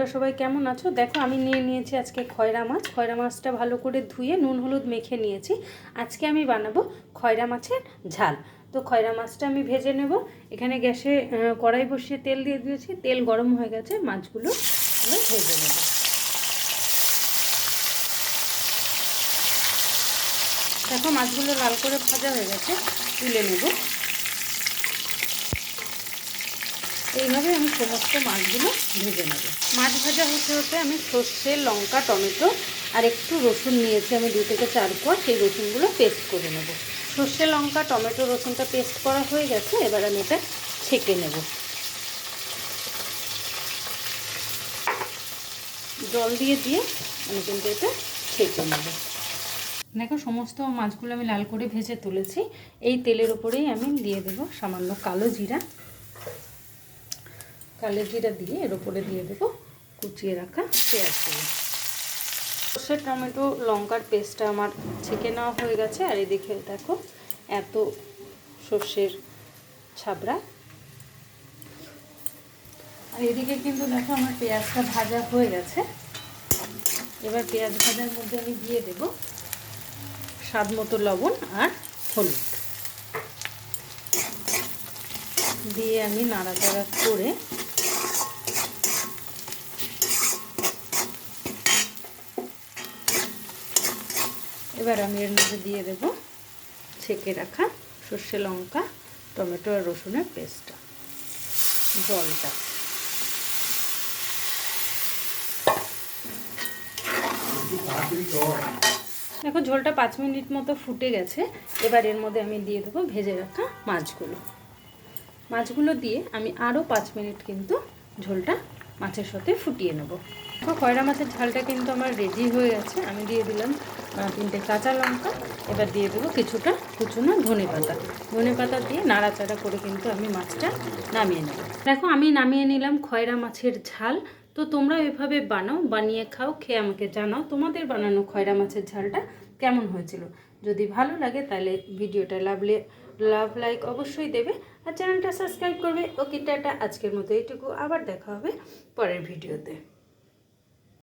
তোমরা সবাই কেমন আছো? দেখো, আমি নিয়ে নিয়েছি আজকে খয়রা মাছ। খয়রা মাছটা ভালো করে ধুয়ে নুন, হলুদ মেখে নিয়েছি। আজকে আমি বানাবো খয়রা মাছের ঝাল। তো খয়রা মাছটা আমি ভেজে নেব। এখানে গ্যাসে কড়াই বসিয়ে তেল দিয়ে দিয়েছি। তেল গরম হয়ে গেছে, মাছগুলো আমি ভেজে নেব। দেখো, মাছগুলো লাল করে ভাজা হয়ে গেছে, তুলে নেব। এইভাবে আমি সমস্ত মাছগুলো ভেজে নেব। মাছ ভাজা হতে হতে আমি সর্ষে, লঙ্কা, টমেটো আর একটু রসুন নিয়েছি আমি দু থেকে চার কোয়া, সেই রসুনগুলো পেস্ট করে নেব। সর্ষে, লঙ্কা, টমেটো, রসুনটা পেস্ট করা হয়ে গেছে, এবার আমি এটা ছেঁকে নেব। জল দিয়ে দিয়ে আমি কিন্তু এটা ছেঁকে নেব। দেখো সমস্ত মাছগুলো আমি লাল করে ভেজে তুলেছি। এই তেলের ওপরেই আমি দিয়ে দেব সামান্য কালো জিরা। কালো জিরা দিয়ে এর উপরে দিয়ে দেবো কুচিয়ে রাখা পেঁয়াজগুলো সর্ষে টমেটো, লঙ্কার পেস্টটা আমার ছেঁকে নেওয়া হয়ে গেছে, আর এদিকে দেখো এত সর্ষের ছাবড়া। আর এদিকে কিন্তু দেখো আমার পেঁয়াজটা ভাজা হয়ে গেছে। এবার পেঁয়াজ ভাজার মধ্যে আমি দিয়ে দেব স্বাদ মতো লবণ আর হলুদ। দিয়ে আমি নাড়াচাড়া করে এবার আমি এর মধ্যে দিয়ে দেব ছেঁকে রাখা সর্ষে লঙ্কা, টমেটো আর রসুনের পেস্টটা, জলটা। দেখো ঝোলটা পাঁচ মিনিট মতো ফুটে গেছে। এবার এর মধ্যে আমি দিয়ে দেবো ভেজে রাখা মাছগুলো। মাছগুলো দিয়ে আমি আরও পাঁচ মিনিট কিন্তু ঝোলটা মাছের সাথে ফুটিয়ে নেব। দেখো কয়রা মাছের ঝালটা কিন্তু আমার রেডি হয়ে গেছে। আমি দিয়ে দিলাম তিনটে কাঁচা লঙ্কা। এবার দিয়ে দেবো কিছুটা কুচুনো ধনে পাতা। ধনে পাতা দিয়ে নাড়াচাড়া করে কিন্তু আমি মাছটা নামিয়ে নেব। দেখো, আমি নামিয়ে নিলাম খয়রা মাছের ঝাল। তো তোমরা এভাবে বানাও, বানিয়ে খাও, খেয়ে আমাকে জানাও তোমাদের বানানো খয়রা মাছের ঝালটা কেমন হয়েছিল। যদি ভালো লাগে তাহলে ভিডিওটা লাভলে লাভ, লাইক অবশ্যই দেবে আর চ্যানেলটা সাবস্ক্রাইব করবে। Okay, tata. আজকের মতো এইটুকু। আবার দেখা হবে পরের ভিডিওতে।